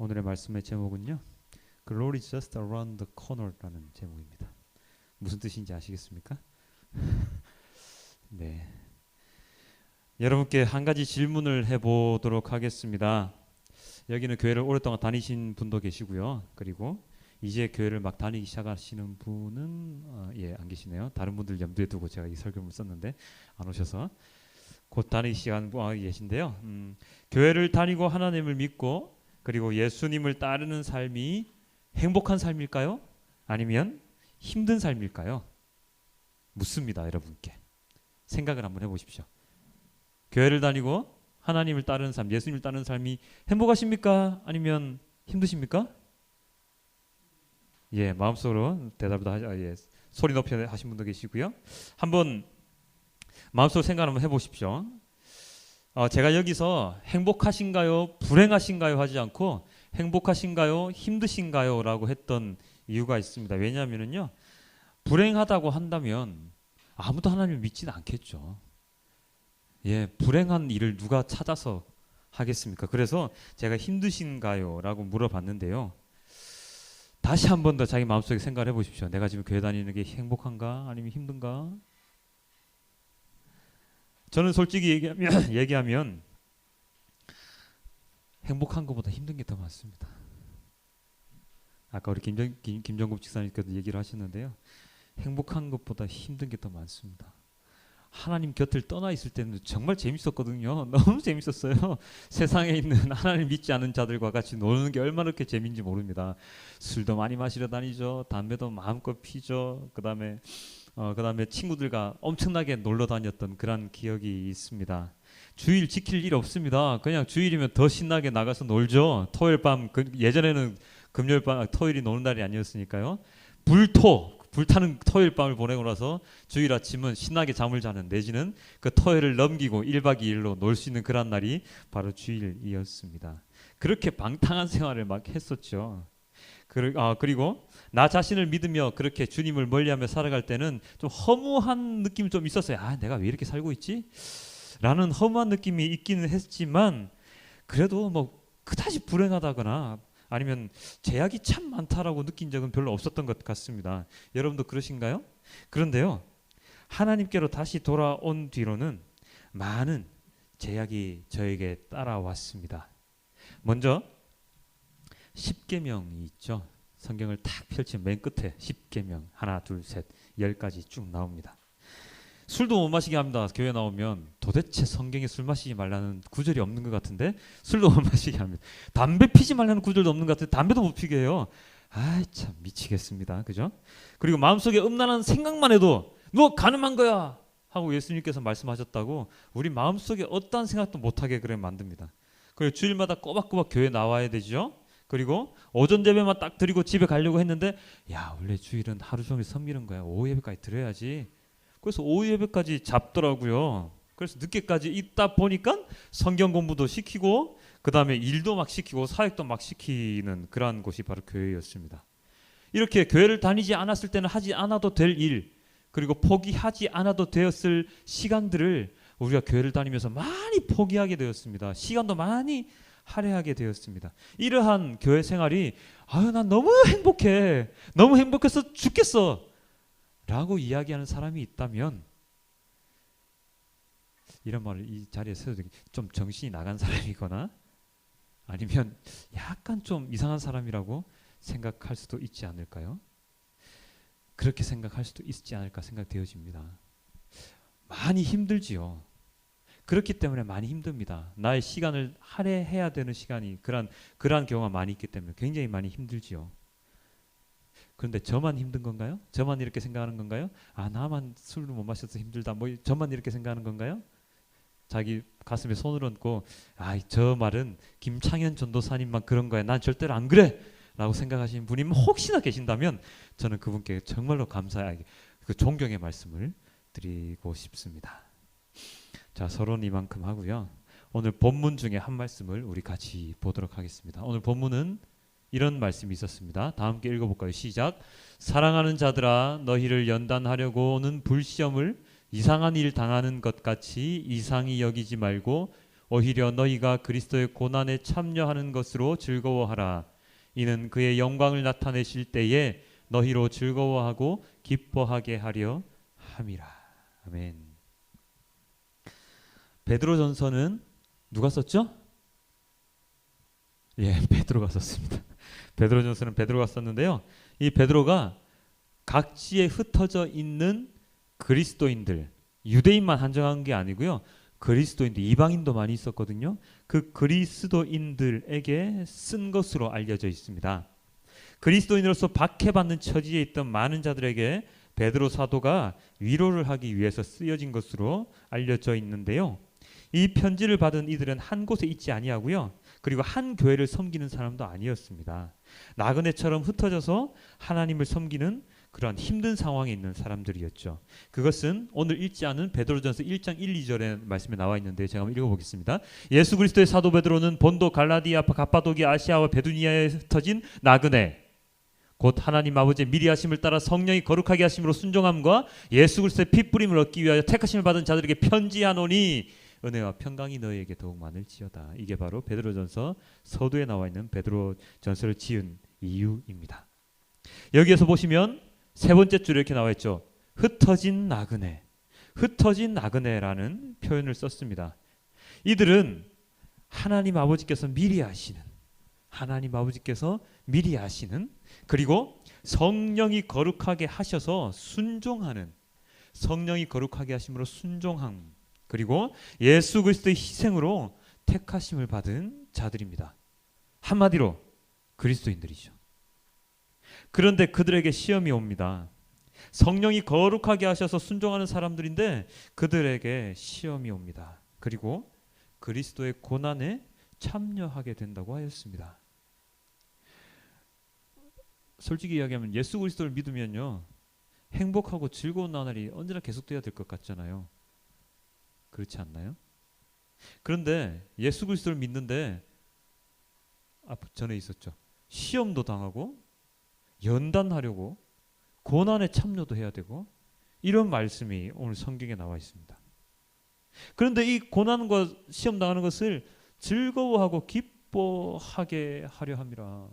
오늘의 말씀의 제목은요. Glory just around the corner라는 제목입니다. 무슨 뜻인지 아시겠습니까? 네. 여러분께 한 가지 질문을 해 보도록 하겠습니다. 여기는 교회를 오랫동안 다니신 분도 계시고요. 그리고 이제 교회를 막 다니기 시작하시는 분은 어, 예안 계시네요. 다른 분들 염두에 두고 제가 이 설교를 썼는데 안 오셔서 곧 시작한 분 아, 계신데요. 음, 교회를 다니고 하나님을 믿고 그리고 예수님을 따르는 삶이 행복한 삶일까요? 아니면 힘든 삶일까요? 묻습니다, 여러분께. 생각을 한번 해보십시오. 교회를 다니고 하나님을 따르는 삶, 예수님을 따르는 삶이 행복하십니까? 아니면 힘드십니까? 예, 마음속으로 대답을 하, 아, 예, 소리 높여 하신 분도 계시고요. 한번 마음속으로 생각 한번 해보십시오. 어, 제가 여기서 행복하신가요, 불행하신가요 하지 않고 행복하신가요, 힘드신가요 라고 했던 이유가 있습니다. 왜냐하면요, 불행하다고 한다면 아무도 하나님을 믿지는 않겠죠. 예, 불행한 일을 누가 찾아서 하겠습니까? 그래서 제가 힘드신가요?라고 물어봤는데요. 다시 한 번 더 자기 마음속에 생각을 해보십시오. 내가 지금 교회 다니는 게 행복한가 아니면 힘든가? 저는 솔직히 얘기하면, 얘기하면 행복한 것보다 힘든 게 더 많습니다. 아까 우리 김정, 김, 김정국 집사님께도 얘기를 하셨는데요. 행복한 것보다 힘든 게 더 많습니다. 하나님 곁을 떠나 있을 때는 정말 재밌었거든요. 너무 재밌었어요. 세상에 있는 하나님 믿지 않은 자들과 같이 노는 게 얼마나 그렇게 재밌는지 모릅니다. 술도 많이 마시러 다니죠. 담배도 마음껏 피죠. 그다음에 어, 그다음에 친구들과 엄청나게 놀러 다녔던 그런 기억이 있습니다. 주일 지킬 일 없습니다. 그냥 주일이면 더 신나게 나가서 놀죠. 토요일 밤 그, 예전에는 금요일 밤 토요일이 노는 날이 아니었으니까요. 불토 불타는 토요일 밤을 보내고 나서 주일 아침은 신나게 잠을 자는 내지는 그 토요일을 넘기고 1박 2일로 놀 수 있는 그런 날이 바로 주일이었습니다. 그렇게 방탕한 생활을 막 했었죠. 아, 그리고 나 자신을 믿으며 그렇게 주님을 멀리하며 살아갈 때는 좀 허무한 느낌이 좀 있었어요. 아, 내가 왜 이렇게 살고 있지? 라는 허무한 느낌이 있기는 했지만 그래도 뭐 그다지 불행하다거나 아니면 제약이 참 많다라고 느낀 적은 별로 없었던 것 같습니다. 여러분도 그러신가요? 그런데요. 하나님께로 다시 돌아온 뒤로는 많은 제약이 저에게 따라왔습니다. 먼저 십계명이 있죠. 성경을 탁 펼치면 맨 끝에 십계명 하나 둘 셋 열까지 쭉 나옵니다. 술도 못 마시게 합니다. 교회 나오면 도대체 성경에 술 마시지 말라는 구절이 없는 것 같은데 술도 못 마시게 합니다. 담배 피지 말라는 구절도 없는 것 같은데 담배도 못 피게 해요. 아이 참 미치겠습니다. 그죠? 그리고 마음속에 음란한 생각만 해도 너 가늠한 거야 하고 예수님께서 말씀하셨다고 우리 마음속에 어떠한 생각도 못하게 그래 만듭니다. 그리고 주일마다 꼬박꼬박 교회 나와야 되죠. 그리고 오전 예배만 딱 드리고 집에 가려고 했는데 야 원래 주일은 하루 종일 섬기는 거야 오후 예배까지 드려야지 그래서 오후 예배까지 잡더라고요. 그래서 늦게까지 있다 보니까 성경 공부도 시키고 그 다음에 일도 막 시키고 사역도 막 시키는 그러한 곳이 바로 교회였습니다. 이렇게 교회를 다니지 않았을 때는 하지 않아도 될 일, 그리고 포기하지 않아도 되었을 시간들을 우리가 교회를 다니면서 많이 포기하게 되었습니다. 시간도 많이 할애하게 되었습니다. 이러한 교회 생활이 아유 난 너무 행복해, 너무 행복해서 죽겠어. 라고 이야기하는 사람이 있다면 이런 말을 이 자리에 세워도 좀 정신이 나간 사람이거나 아니면 약간 좀 이상한 사람이라고 생각할 수도 있지 않을까요? 그렇게 생각할 수도 있지 않을까 생각되어집니다. 많이 힘들지요. 그렇기 때문에 많이 힘듭니다. 나의 시간을 할애해야 되는 시간이 그런 그러한 경우가 많이 있기 때문에 굉장히 많이 힘들지요. 그런데 저만 힘든 건가요? 저만 이렇게 생각하는 건가요? 아 나만 술을 못 마셔서 힘들다. 뭐 저만 이렇게 생각하는 건가요? 자기 가슴에 손을 얹고 아 저 말은 김창현 전도사님만 그런 거야. 난 절대로 안 그래. 라고 생각하시는 분이 혹시나 계신다면 저는 그분께 정말로 감사하게 그 존경의 말씀을 드리고 싶습니다. 자 서론 이만큼 하고요. 오늘 본문 중에 한 말씀을 우리 같이 보도록 하겠습니다. 오늘 본문은 이런 말씀이 있었습니다. 다 함께 읽어볼까요? 시작. 사랑하는 자들아 너희를 연단하려고는 불시험을 이상한 일 당하는 것 같이 이상히 여기지 말고 오히려 너희가 그리스도의 고난에 참여하는 것으로 즐거워하라. 이는 그의 영광을 나타내실 때에 너희로 즐거워하고 기뻐하게 하려 함이라. 아멘. 베드로전서는 누가 썼죠? 예, 베드로가 썼습니다. 베드로 전서는 베드로가 썼는데요. 이 베드로가 각지에 흩어져 있는 그리스도인들, 유대인만 한정한 게 아니고요. 그리스도인들 이방인도 많이 있었거든요. 그 그리스도인들에게 쓴 것으로 알려져 있습니다. 그리스도인으로서 박해받는 처지에 있던 많은 자들에게 베드로 사도가 위로를 하기 위해서 쓰여진 것으로 알려져 있는데요. 이 편지를 받은 이들은 한 곳에 있지 아니하고요. 그리고 한 교회를 섬기는 사람도 아니었습니다. 나그네처럼 흩어져서 하나님을 섬기는 그런 힘든 상황에 있는 사람들이었죠. 그것은 오늘 읽지 않은 베드로전서 1장 1, 2절에 말씀에 나와 있는데 제가 한번 읽어보겠습니다. 예수 그리스도의 사도 베드로는 본도 갈라디아 가파도기 아시아와 베두니아에 흩어진 나그네 곧 하나님 아버지의 미리 하심을 따라 성령이 거룩하게 하심으로 순종함과 예수 그리스도의 피 뿌림을 얻기 위하여 택하심을 받은 자들에게 편지하노니 은혜와 평강이 너희에게 더욱 많을지어다. 이게 바로 베드로전서 서두에 나와 있는 베드로전서를 지은 이유입니다. 여기에서 보시면 세 번째 줄에 이렇게 나와 있죠. 흩어진 나그네. 흩어진 나그네라는 표현을 썼습니다. 이들은 하나님 아버지께서 미리 아시는 하나님 아버지께서 미리 아시는 그리고 성령이 거룩하게 하셔서 순종하는 성령이 거룩하게 하심으로 순종함 그리고 예수 그리스도의 희생으로 택하심을 받은 자들입니다. 한마디로 그리스도인들이죠. 그런데 그들에게 시험이 옵니다. 성령이 거룩하게 하셔서 순종하는 사람들인데 그들에게 시험이 옵니다. 그리고 그리스도의 고난에 참여하게 된다고 하였습니다. 솔직히 이야기하면 예수 그리스도를 믿으면요 행복하고 즐거운 나날이 언제나 계속돼야 될 것 같잖아요. 그렇지 않나요? 그런데 예수 그리스도를 믿는데 앞 전에 있었죠. 시험도 당하고 연단하려고 고난에 참여도 해야 되고 이런 말씀이 오늘 성경에 나와 있습니다. 그런데 이 고난과 시험 당하는 것을 즐거워하고 기뻐하게 하려 함이라.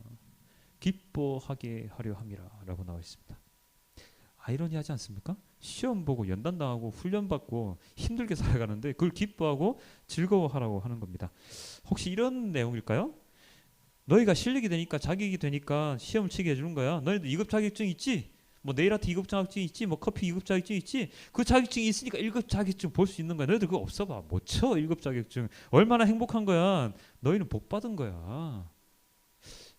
기뻐하게 하려 함이라라고 나와 있습니다. 아이러니하지 않습니까? 시험 보고 연단 당하고 훈련 받고 힘들게 살아가는데 그걸 기뻐하고 즐거워하라고 하는 겁니다. 혹시 이런 내용일까요? 너희가 실력이 되니까 자격이 되니까 시험을 치게 해주는 거야. 너희도 2급 자격증 있지? 뭐 네일 아트 2급 자격증 있지? 뭐 커피 2급 자격증 있지? 그 자격증이 있으니까 1급 자격증 볼 수 있는 거야. 너희들 그거 없어 봐. 못 쳐. 1급 자격증. 얼마나 행복한 거야. 너희는 복 받은 거야.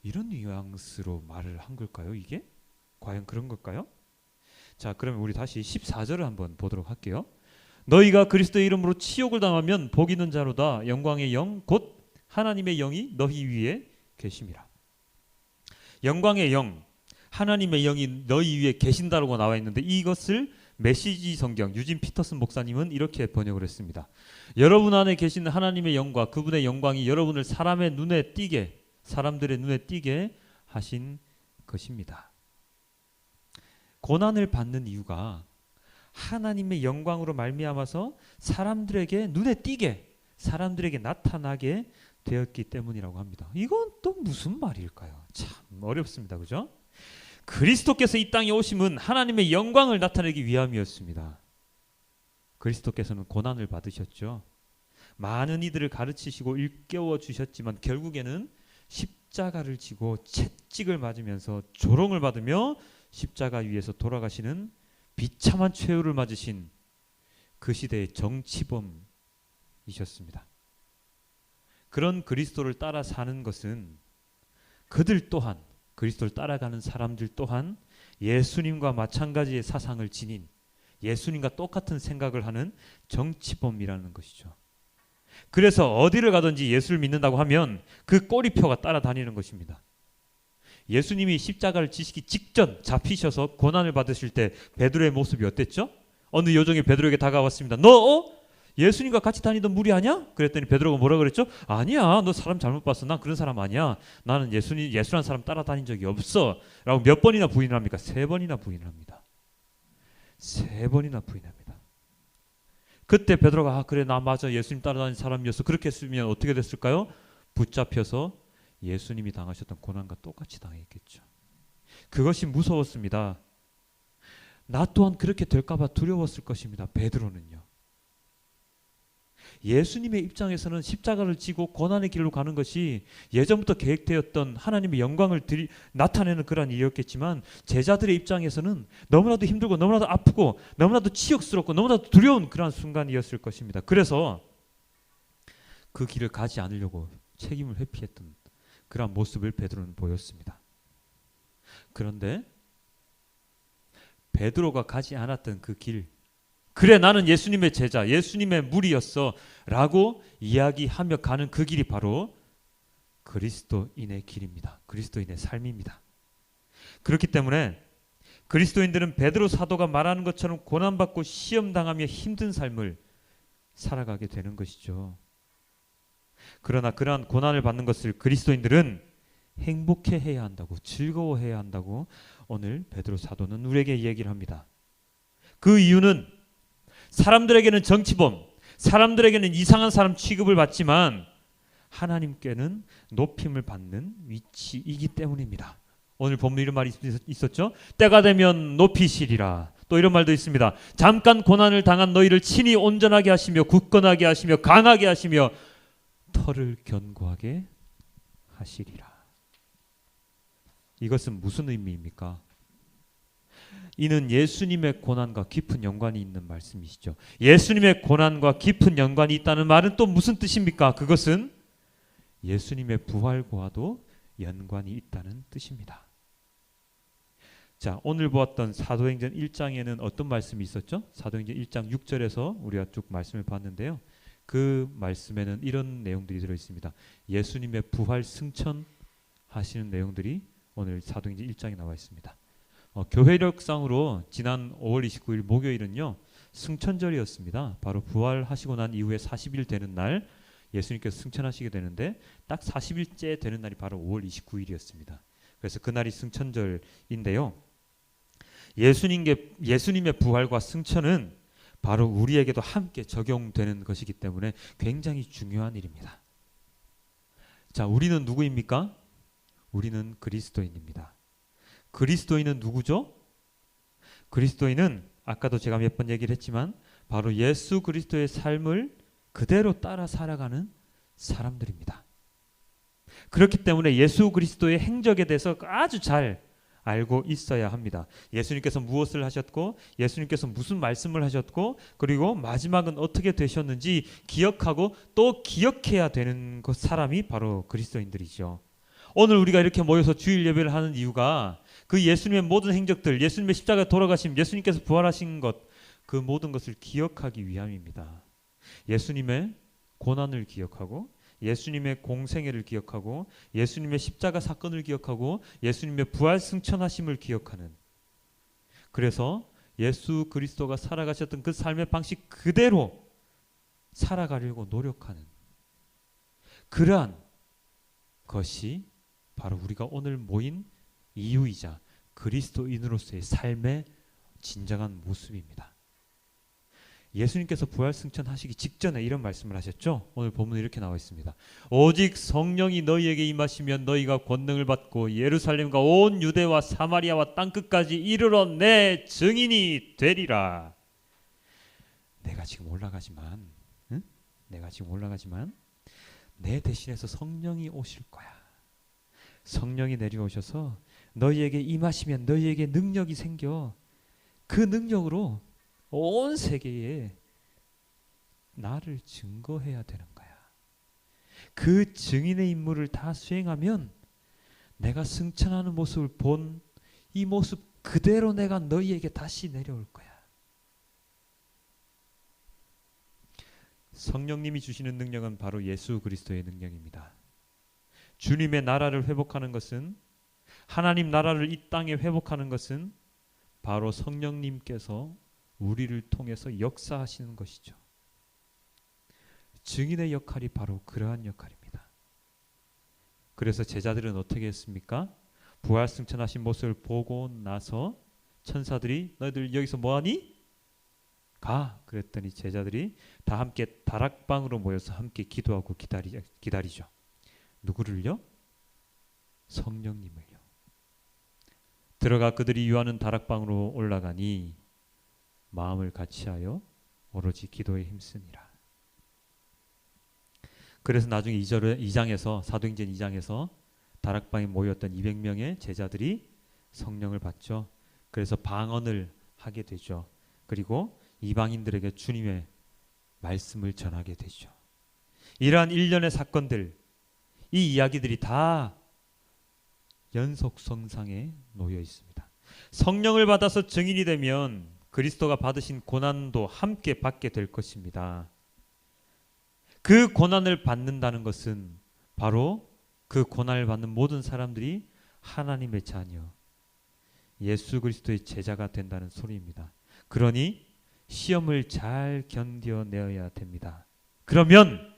이런 뉘앙스로 말을 한 걸까요? 이게? 과연 그런 걸까요? 자, 그러면 우리 다시 14절을 한번 보도록 할게요. 너희가 그리스도의 이름으로 치욕을 당하면 복 있는 자로다. 영광의 영 곧 하나님의 영이 너희 위에 계심이라. 영광의 영, 하나님의 영이 너희 위에 계신다라고 나와 있는데 이것을 메시지 성경 유진 피터슨 목사님은 이렇게 번역을 했습니다. 여러분 안에 계신 하나님의 영과 그분의 영광이 여러분을 사람의 눈에 띄게 사람들의 눈에 띄게 하신 것입니다. 고난을 받는 이유가 하나님의 영광으로 말미암아서 사람들에게 눈에 띄게 사람들에게 나타나게 되었기 때문이라고 합니다. 이건 또 무슨 말일까요? 참 어렵습니다. 그죠? 그리스도께서 이 땅에 오심은 하나님의 영광을 나타내기 위함이었습니다. 그리스도께서는 고난을 받으셨죠. 많은 이들을 가르치시고 일깨워 주셨지만 결국에는 십자가를 지고 채찍을 맞으면서 조롱을 받으며 십자가 위에서 돌아가시는 비참한 최후를 맞으신 그 시대의 정치범이셨습니다. 그런 그리스도를 따라 사는 것은 그들 또한 그리스도를 따라가는 사람들 또한 예수님과 마찬가지의 사상을 지닌 예수님과 똑같은 생각을 하는 정치범이라는 것이죠. 그래서 어디를 가든지 예수를 믿는다고 하면 그 꼬리표가 따라다니는 것입니다. 예수님이 십자가를 지시기 직전 잡히셔서 고난을 받으실 때 베드로의 모습이 어땠죠? 어느 요정이 베드로에게 다가왔습니다. 너 어? 예수님과 같이 다니던 무리 아니야? 그랬더니 베드로가 뭐라 그랬죠? 아니야, 너 사람 잘못 봤어. 난 그런 사람 아니야. 나는 예수님 예수란 사람 따라다닌 적이 없어.라고 몇 번이나 부인을 합니까? 세 번이나 부인을 합니다. 세 번이나 부인합니다. 그때 베드로가 아 그래 나 맞아 예수님 따라다니는 사람이었어 그렇게 했으면 어떻게 됐을까요? 붙잡혀서 예수님이 당하셨던 고난과 똑같이 당했겠죠. 그것이 무서웠습니다. 나 또한 그렇게 될까봐 두려웠을 것입니다. 베드로는요. 예수님의 입장에서는 십자가를 지고 고난의 길로 가는 것이 예전부터 계획되었던 하나님의 영광을 드리, 나타내는 그러한 일이었겠지만 제자들의 입장에서는 너무나도 힘들고 너무나도 아프고 너무나도 치욕스럽고 너무나도 두려운 그러한 순간이었을 것입니다. 그래서 그 길을 가지 않으려고 책임을 회피했던 그러한 모습을 베드로는 보였습니다. 그런데 베드로가 가지 않았던 그 길, 그래 나는 예수님의 제자, 예수님의 무리였어라고 이야기하며 가는 그 길이 바로 그리스도인의 길입니다. 그리스도인의 삶입니다. 그렇기 때문에 그리스도인들은 베드로 사도가 말하는 것처럼 고난받고 시험 당하며 힘든 삶을 살아가게 되는 것이죠. 그러나 그러한 고난을 받는 것을 그리스도인들은 행복해 해야 한다고 즐거워해야 한다고 오늘 베드로 사도는 우리에게 얘기를 합니다. 그 이유는 사람들에게는 정치범, 사람들에게는 이상한 사람 취급을 받지만 하나님께는 높임을 받는 위치이기 때문입니다. 오늘 본문 이런 말이 있었죠. 때가 되면 높이시리라. 또 이런 말도 있습니다. 잠깐 고난을 당한 너희를 친히 온전하게 하시며 굳건하게 하시며 강하게 하시며 털을 견고하게 하시리라. 이것은 무슨 의미입니까? 이는 예수님의 고난과 깊은 연관이 있는 말씀이시죠. 예수님의 고난과 깊은 연관이 있다는 말은 또 무슨 뜻입니까? 그것은 예수님의 부활과도 연관이 있다는 뜻입니다. 자, 오늘 보았던 사도행전 1장에는 어떤 말씀이 있었죠? 사도행전 1장 6절에서 우리가 쭉 말씀을 봤는데요. 그 말씀에는 이런 내용들이 들어 있습니다. 예수님의 부활 승천 하시는 내용들이 오늘 사도행전 1장에 나와 있습니다. 어, 교회력상으로 지난 5월 29일 목요일은요 승천절이었습니다. 바로 부활하시고 난 이후에 40일 되는 날 예수님께서 승천하시게 되는데 딱 40일째 되는 날이 바로 5월 29일이었습니다. 그래서 그날이 승천절인데요. 예수님께 예수님의 부활과 승천은 바로 우리에게도 함께 적용되는 것이기 때문에 굉장히 중요한 일입니다. 자, 우리는 누구입니까? 우리는 그리스도인입니다. 그리스도인은 누구죠? 그리스도인은 아까도 제가 몇 번 얘기를 했지만 바로 예수 그리스도의 삶을 그대로 따라 살아가는 사람들입니다. 그렇기 때문에 예수 그리스도의 행적에 대해서 아주 잘 알고 있어야 합니다. 예수님께서 무엇을 하셨고 예수님께서 무슨 말씀을 하셨고 그리고 마지막은 어떻게 되셨는지 기억하고 또 기억해야 되는 그 사람이 바로 그리스도인들이죠. 오늘 우리가 이렇게 모여서 주일 예배를 하는 이유가 그 예수님의 모든 행적들, 예수님의 십자가 돌아가심, 예수님께서 부활하신 것, 그 모든 것을 기억하기 위함입니다. 예수님의 고난을 기억하고 예수님의 공생애를 기억하고 예수님의 십자가 사건을 기억하고 예수님의 부활 승천하심을 기억하는 그래서 예수 그리스도가 살아가셨던 그 삶의 방식 그대로 살아가려고 노력하는 그러한 것이 바로 우리가 오늘 모인 이유이자 그리스도인으로서의 삶의 진정한 모습입니다. 예수님께서 부활 승천하시기 직전에 이런 말씀을 하셨죠. 오늘 본문에 이렇게 나와 있습니다. 오직 성령이 너희에게 임하시면 너희가 권능을 받고 예루살렘과 온 유대와 사마리아와 땅 끝까지 이르러 내 증인이 되리라. 내가 지금 올라가지만, 응? 내가 지금 올라가지만 내 대신해서 성령이 오실 거야. 성령이 내려오셔서 너희에게 임하시면 너희에게 능력이 생겨 그 능력으로 온 세계에 나를 증거해야 되는 거야. 그 증인의 임무를 다 수행하면 내가 승천하는 모습을 본 이 모습 그대로 내가 너희에게 다시 내려올 거야. 성령님이 주시는 능력은 바로 예수 그리스도의 능력입니다. 주님의 나라를 회복하는 것은 하나님 나라를 이 땅에 회복하는 것은 바로 성령님께서 우리를 통해서 역사하시는 것이죠. 증인의 역할이 바로 그러한 역할입니다. 그래서 제자들은 어떻게 했습니까? 부활 승천하신 모습을 보고 나서 천사들이 너희들 여기서 뭐하니? 가 그랬더니 제자들이 다 함께 다락방으로 모여서 함께 기도하고 기다리, 기다리죠. 누구를요? 성령님을요. 들어가 그들이 유하는 다락방으로 올라가니 마음을 같이하여 오로지 기도에 힘쓰니라. 그래서 나중에 2절에 2장에서 사도행전 2장에서 다락방에 모였던 200명의 제자들이 성령을 받죠. 그래서 방언을 하게 되죠. 그리고 이방인들에게 주님의 말씀을 전하게 되죠. 이러한 일련의 사건들, 이 이야기들이 다 연속 성상에 놓여 있습니다. 성령을 받아서 증인이 되면 그리스도가 받으신 고난도 함께 받게 될 것입니다. 그 고난을 받는다는 것은 바로 그 고난을 받는 모든 사람들이 하나님의 자녀, 예수 그리스도의 제자가 된다는 소리입니다. 그러니 시험을 잘 견뎌내어야 됩니다. 그러면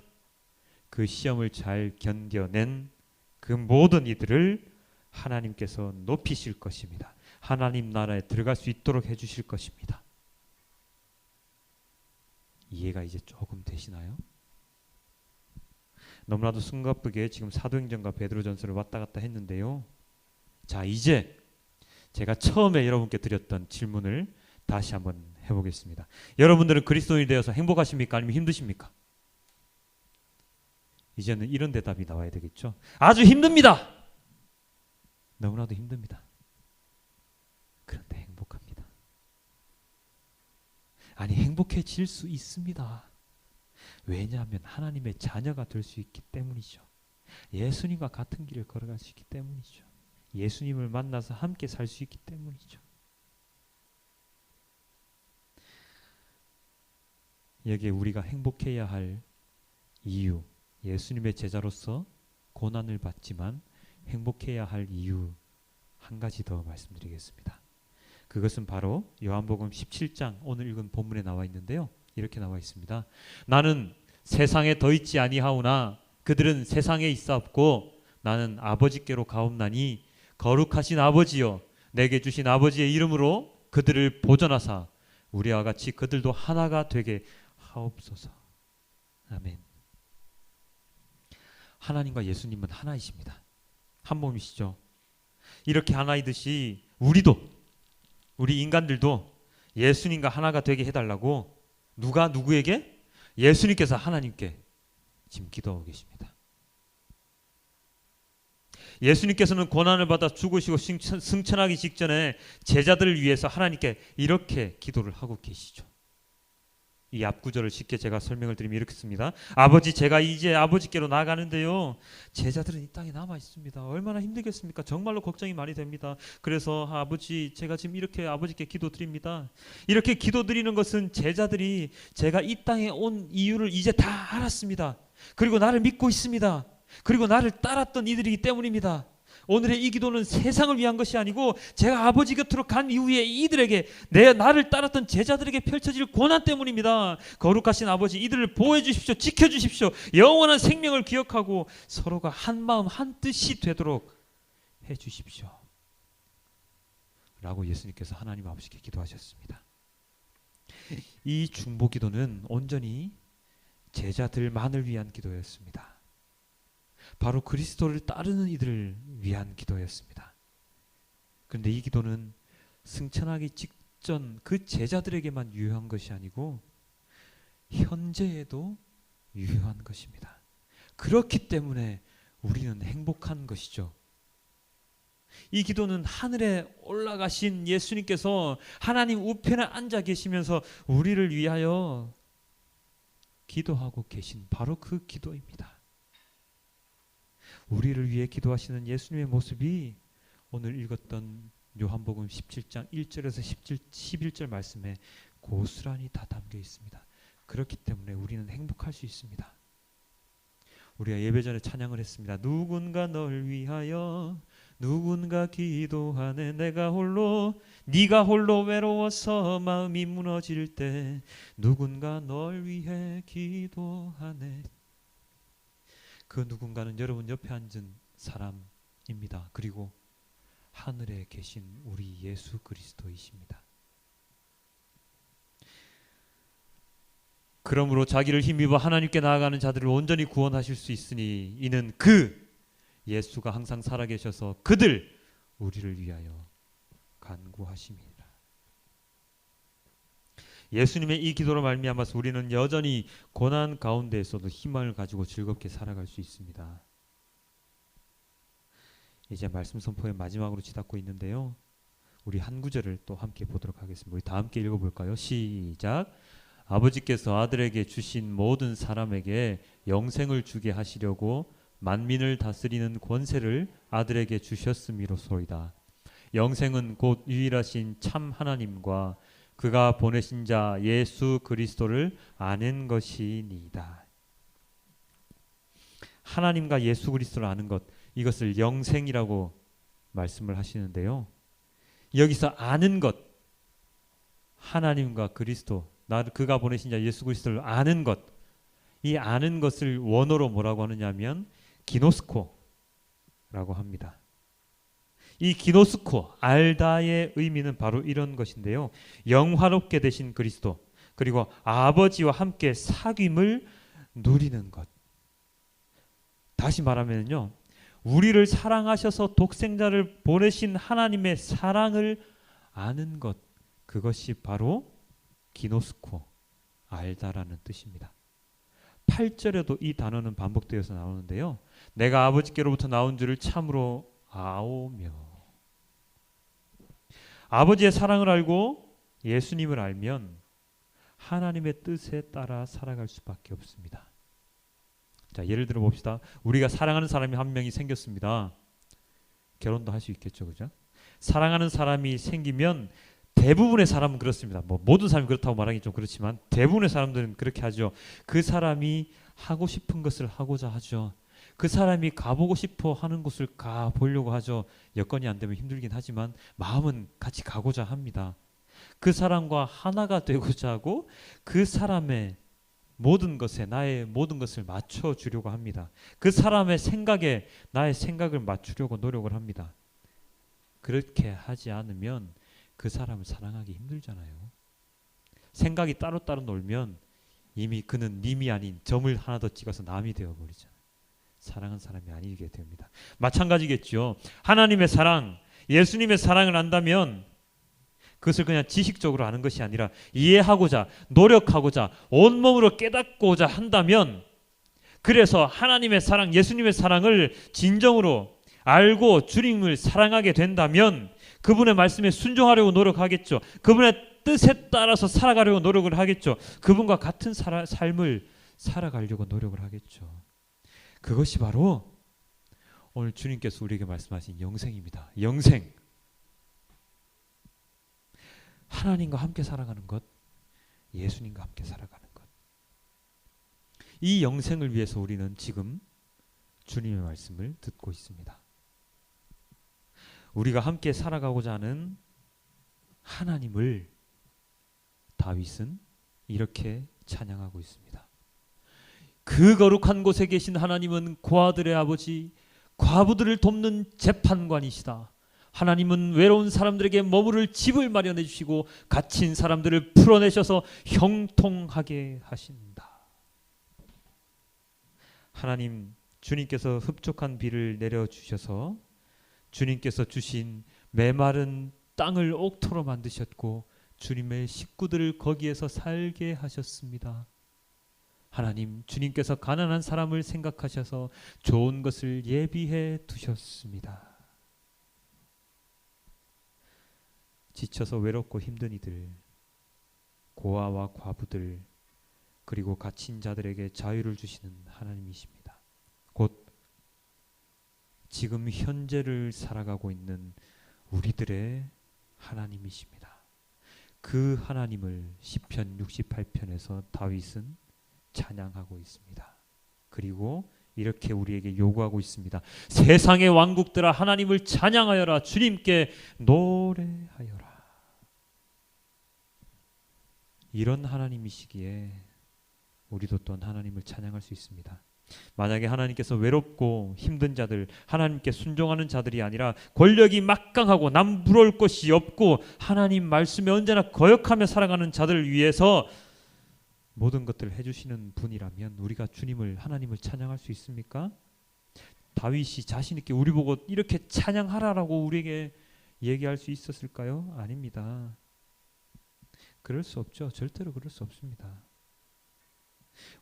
그 시험을 잘 견뎌낸 그 모든 이들을 하나님께서 높이실 것입니다. 하나님 나라에 들어갈 수 있도록 해주실 것입니다. 이해가 이제 조금 되시나요? 너무나도 숨가쁘게 지금 사도행전과 베드로전서를 왔다 갔다 했는데요. 자 이제 제가 처음에 여러분께 드렸던 질문을 다시 한번 해보겠습니다. 여러분들은 그리스도인이 되어서 행복하십니까? 아니면 힘드십니까? 이제는 이런 대답이 나와야 되겠죠. 아주 힘듭니다. 너무나도 힘듭니다. 그런데 행복합니다. 아니 행복해질 수 있습니다. 왜냐하면 하나님의 자녀가 될 수 있기 때문이죠. 예수님과 같은 길을 걸어갈 수 있기 때문이죠. 예수님을 만나서 함께 살 수 있기 때문이죠. 여기에 우리가 행복해야 할 이유, 예수님의 제자로서 고난을 받지만 행복해야 할 이유 한 가지 더 말씀드리겠습니다. 그것은 바로 요한복음 17장 오늘 읽은 본문에 나와 있는데요. 이렇게 나와 있습니다. 나는 세상에 더 있지 아니하오나 그들은 세상에 있사옵고 나는 아버지께로 가옵나니 거룩하신 아버지여 내게 주신 아버지의 이름으로 그들을 보존하사 우리와 같이 그들도 하나가 되게 하옵소서. 아멘. 하나님과 예수님은 하나이십니다. 한 몸이시죠. 이렇게 하나이듯이 우리도 우리 인간들도 예수님과 하나가 되게 해달라고 누가 누구에게 예수님께서 하나님께 지금 기도하고 계십니다. 예수님께서는 고난을 받아 죽으시고 승천하기 직전에 제자들을 위해서 하나님께 이렇게 기도를 하고 계시죠. 이 앞구절을 쉽게 제가 설명을 드리면 이렇게 씁니다. 아버지 제가 이제 아버지께로 나가는데요. 제자들은 이 땅에 남아 있습니다. 얼마나 힘들겠습니까? 정말로 걱정이 많이 됩니다. 그래서 아버지 제가 지금 이렇게 아버지께 기도드립니다. 이렇게 기도드리는 것은 제자들이 제가 이 땅에 온 이유를 이제 다 알았습니다. 그리고 나를 믿고 있습니다. 그리고 나를 따랐던 이들이기 때문입니다. 오늘의 이 기도는 세상을 위한 것이 아니고 제가 아버지 곁으로 간 이후에 이들에게 내 나를 따랐던 제자들에게 펼쳐질 고난 때문입니다. 거룩하신 아버지 이들을 보호해 주십시오. 지켜 주십시오. 영원한 생명을 기억하고 서로가 한 마음 한 뜻이 되도록 해 주십시오. 라고 예수님께서 하나님 아버지께 기도하셨습니다. 이 중보 기도는 온전히 제자들만을 위한 기도였습니다. 바로 그리스도를 따르는 이들을 위한 기도였습니다. 그런데 이 기도는 승천하기 직전 그 제자들에게만 유효한 것이 아니고 현재에도 유효한 것입니다. 그렇기 때문에 우리는 행복한 것이죠. 이 기도는 하늘에 올라가신 예수님께서 하나님 우편에 앉아 계시면서 우리를 위하여 기도하고 계신 바로 그 기도입니다. 우리를 위해 기도하시는 예수님의 모습이 오늘 읽었던 요한복음 17장 1절에서 17, 11절 말씀에 고스란히 다 담겨 있습니다. 그렇기 때문에 우리는 행복할 수 있습니다. 우리가 예배 전에 찬양을 했습니다. 누군가 널 위하여 누군가 기도하네 내가 홀로 네가 홀로 외로워서 마음이 무너질 때 누군가 널 위해 기도하네 그 누군가는 여러분 옆에 앉은 사람입니다. 그리고 하늘에 계신 우리 예수 그리스도이십니다. 그러므로 자기를 힘입어 하나님께 나아가는 자들을 온전히 구원하실 수 있으니 이는 그 예수가 항상 살아계셔서 그들 우리를 위하여 간구하심이라. 예수님의 이 기도로 말미암아서 우리는 여전히 고난 가운데에서도 희망을 가지고 즐겁게 살아갈 수 있습니다. 이제 말씀 선포의 마지막으로 치닫고 있는데요. 우리 한 구절을 또 함께 보도록 하겠습니다. 우리 다 함께 읽어볼까요? 시작. 아버지께서 아들에게 주신 모든 사람에게 영생을 주게 하시려고 만민을 다스리는 권세를 아들에게 주셨음이로소이다. 영생은 곧 유일하신 참 하나님과 그가 보내신 자 예수 그리스도를 아는 것이니이다. 하나님과 예수 그리스도를 아는 것 이것을 영생이라고 말씀을 하시는데요. 여기서 아는 것 하나님과 그리스도 나 그가 보내신 자 예수 그리스도를 아는 것 이 아는 것을 원어로 뭐라고 하느냐면 기노스코라고 합니다. 이 기노스코 알다의 의미는 바로 이런 것인데요. 영화롭게 되신 그리스도 그리고 아버지와 함께 사귐을 누리는 것. 다시 말하면요. 우리를 사랑하셔서 독생자를 보내신 하나님의 사랑을 아는 것. 그것이 바로 기노스코 알다라는 뜻입니다. 8절에도 이 단어는 반복되어서 나오는데요. 내가 아버지께로부터 나온 줄을 참으로 아오며 아버지의 사랑을 알고 예수님을 알면 하나님의 뜻에 따라 살아갈 수밖에 없습니다. 자, 예를 들어 봅시다. 우리가 사랑하는 사람이 한 명이 생겼습니다. 결혼도 할 수 있겠죠. 그죠? 사랑하는 사람이 생기면 대부분의 사람은 그렇습니다. 뭐 모든 사람이 그렇다고 말하기 좀 그렇지만 대부분의 사람들은 그렇게 하죠. 그 사람이 하고 싶은 것을 하고자 하죠. 그 사람이 가보고 싶어 하는 곳을 가 보려고 하죠. 여건이 안 되면 힘들긴 하지만 마음은 같이 가고자 합니다. 그 사람과 하나가 되고자 하고 그 사람의 모든 것에 나의 모든 것을 맞춰 주려고 합니다. 그 사람의 생각에 나의 생각을 맞추려고 노력을 합니다. 그렇게 하지 않으면 그 사람을 사랑하기 힘들잖아요. 생각이 따로따로 놀면 이미 그는 님이 아닌 점을 하나 더 찍어서 남이 되어 버리잖아요. 사랑한 사람이 아니게 됩니다. 마찬가지겠죠. 하나님의 사랑, 예수님의 사랑을 안다면 그것을 그냥 지식적으로 아는 것이 아니라 이해하고자 노력하고자 온몸으로 깨닫고자 한다면 그래서 하나님의 사랑, 예수님의 사랑을 진정으로 알고 주님을 사랑하게 된다면 그분의 말씀에 순종하려고 노력하겠죠. 그분의 뜻에 따라서 살아가려고 노력을 하겠죠. 그분과 같은 살아, 삶을 살아가려고 노력을 하겠죠. 그것이 바로 오늘 주님께서 우리에게 말씀하신 영생입니다. 영생. 하나님과 함께 살아가는 것, 예수님과 함께 살아가는 것. 이 영생을 위해서 우리는 지금 주님의 말씀을 듣고 있습니다. 우리가 함께 살아가고자 하는 하나님을 다윗은 이렇게 찬양하고 있습니다. 그 거룩한 곳에 계신 하나님은 고아들의 아버지, 과부들을 돕는 재판관이시다. 하나님은 외로운 사람들에게 머무를 집을 마련해 주시고 갇힌 사람들을 풀어내셔서 형통하게 하신다. 하나님 주님께서 흡족한 비를 내려 주셔서 주님께서 주신 메마른 땅을 옥토로 만드셨고 주님의 식구들을 거기에서 살게 하셨습니다. 하나님 주님께서 가난한 사람을 생각하셔서 좋은 것을 예비해 두셨습니다. 지쳐서 외롭고 힘든 이들, 고아와 과부들, 그리고 갇힌 자들에게 자유를 주시는 하나님이십니다. 곧 지금 현재를 살아가고 있는 우리들의 하나님이십니다. 그 하나님을 시편 68편에서 다윗은 찬양하고 있습니다. 그리고 이렇게 우리에게 요구하고 있습니다. 세상의 왕국들아 하나님을 찬양하여라 주님께 노래하여라. 이런 하나님이시기에 우리도 또한 하나님을 찬양할 수 있습니다. 만약에 하나님께서 외롭고 힘든 자들, 하나님께 순종하는 자들이 아니라 권력이 막강하고 남 부러울 것이 없고 하나님 말씀에 언제나 거역하며 살아가는 자들을 위해서 모든 것들을 해주시는 분이라면 우리가 주님을 하나님을 찬양할 수 있습니까? 다윗이 자신 있게 우리 보고 이렇게 찬양하라라고 우리에게 얘기할 수 있었을까요? 아닙니다. 그럴 수 없죠. 절대로 그럴 수 없습니다.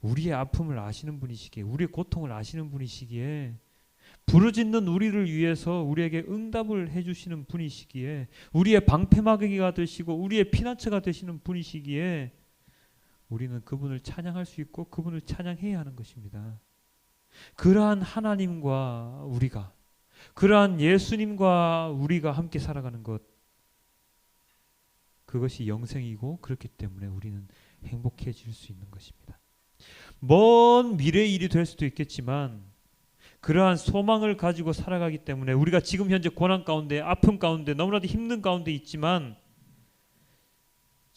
우리의 아픔을 아시는 분이시기에 우리의 고통을 아시는 분이시기에 부르짖는 우리를 위해서 우리에게 응답을 해주시는 분이시기에 우리의 방패막이가 되시고 우리의 피난처가 되시는 분이시기에 우리는 그분을 찬양할 수 있고 그분을 찬양해야 하는 것입니다. 그러한 하나님과 우리가 그러한 예수님과 우리가 함께 살아가는 것 그것이 영생이고 그렇기 때문에 우리는 행복해질 수 있는 것입니다. 먼 미래의 일이 될 수도 있겠지만 그러한 소망을 가지고 살아가기 때문에 우리가 지금 현재 고난 가운데 아픔 가운데 너무나도 힘든 가운데 있지만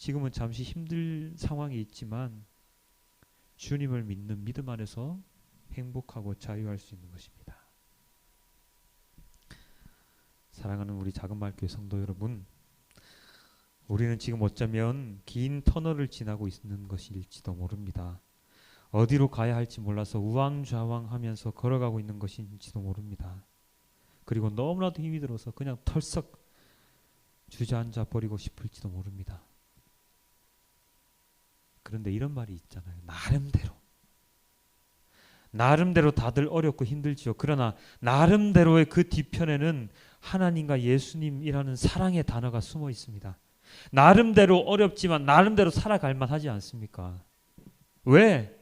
지금은 잠시 힘들 상황이 있지만 주님을 믿는 믿음 안에서 행복하고 자유할 수 있는 것입니다. 사랑하는 우리 작은 말교회 성도 여러분, 우리는 지금 어쩌면 긴 터널을 지나고 있는 것일지도 모릅니다. 어디로 가야 할지 몰라서 우왕좌왕하면서 걸어가고 있는 것인지도 모릅니다. 그리고 너무나도 힘이 들어서 그냥 털썩 주저앉아 버리고 싶을지도 모릅니다. 그런데 이런 말이 있잖아요. 나름대로. 나름대로 다들 어렵고 힘들지요. 그러나 나름대로의 그 뒤편에는 하나님과 예수님이라는 사랑의 단어가 숨어 있습니다. 나름대로 어렵지만 나름대로 살아갈 만하지 않습니까? 왜?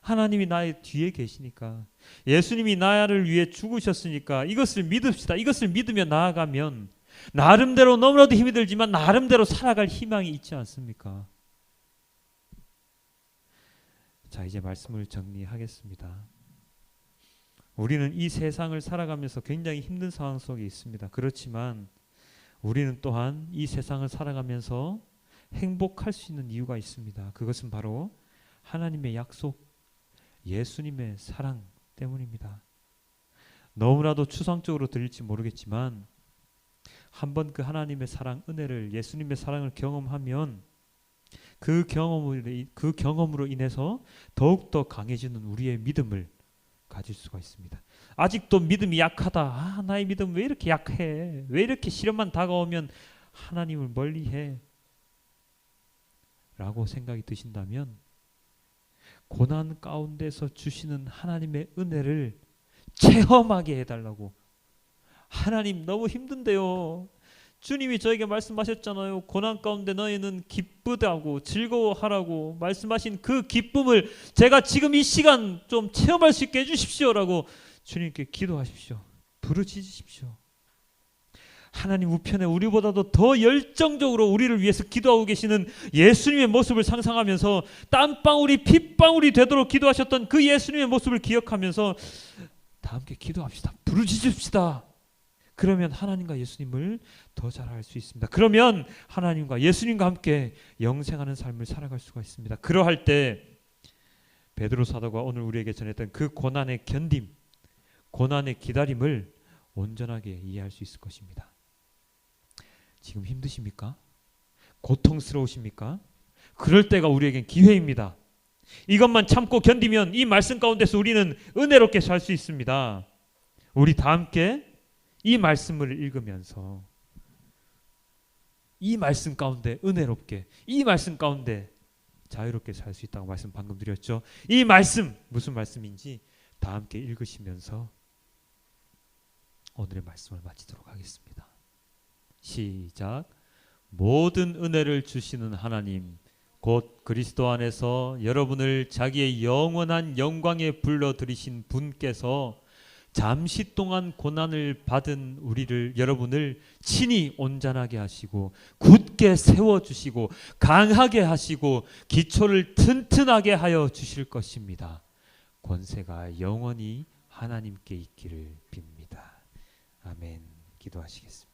하나님이 나의 뒤에 계시니까 예수님이 나를 위해 죽으셨으니까 이것을 믿읍시다. 이것을 믿으며 나아가면 나름대로 너무나도 힘이 들지만 나름대로 살아갈 희망이 있지 않습니까? 자, 이제 말씀을 정리하겠습니다. 우리는 이 세상을 살아가면서 굉장히 힘든 상황 속에 있습니다. 그렇지만 우리는 또한 이 세상을 살아가면서 행복할 수 있는 이유가 있습니다. 그것은 바로 하나님의 약속, 예수님의 사랑 때문입니다. 너무나도 추상적으로 들릴지 모르겠지만 한번 그 하나님의 사랑, 은혜를 예수님의 사랑을 경험하면 그 경험으로 그 경험으로 인해서 더욱 더 강해지는 우리의 믿음을 가질 수가 있습니다. 아직도 믿음이 약하다. 아, 나의 믿음 왜 이렇게 약해? 왜 이렇게 시련만 다가오면 하나님을 멀리해? 라고 생각이 드신다면 고난 가운데서 주시는 하나님의 은혜를 체험하게 해달라고. 하나님 너무 힘든데요. 주님이 저에게 말씀하셨잖아요. 고난 가운데 너희는 기쁘다고 즐거워하라고 말씀하신 그 기쁨을 제가 지금 이 시간 좀 체험할 수 있게 해주십시오라고 주님께 기도하십시오. 부르짖으십시오. 하나님 우편에 우리보다도 더 열정적으로 우리를 위해서 기도하고 계시는 예수님의 모습을 상상하면서 땀방울이 핏방울이 되도록 기도하셨던 그 예수님의 모습을 기억하면서 다 함께 기도합시다. 부르짖읍시다. 그러면 하나님과 예수님을 더 잘 알 수 있습니다. 그러면 하나님과 예수님과 함께 영생하는 삶을 살아갈 수가 있습니다. 그러할 때 베드로 사도가 오늘 우리에게 전했던 그 고난의 견딤, 고난의 기다림을 온전하게 이해할 수 있을 것입니다. 지금 힘드십니까? 고통스러우십니까? 그럴 때가 우리에겐 기회입니다. 이것만 참고 견디면 이 말씀 가운데서 우리는 은혜롭게 살 수 있습니다. 우리 다 함께 이 말씀을 읽으면서 이 말씀 가운데 은혜롭게 이 말씀 가운데 자유롭게 살 수 있다고 말씀 방금 드렸죠. 이 말씀 무슨 말씀인지 다 함께 읽으시면서 오늘의 말씀을 마치도록 하겠습니다. 시작. 모든 은혜를 주시는 하나님 곧 그리스도 안에서 여러분을 자기의 영원한 영광에 불러 들이신 분께서 잠시 동안 고난을 받은 우리를 여러분을 친히 온전하게 하시고 굳게 세워 주시고 강하게 하시고 기초를 튼튼하게 하여 주실 것입니다. 권세가 영원히 하나님께 있기를 빕니다. 아멘. 기도하시겠습니다.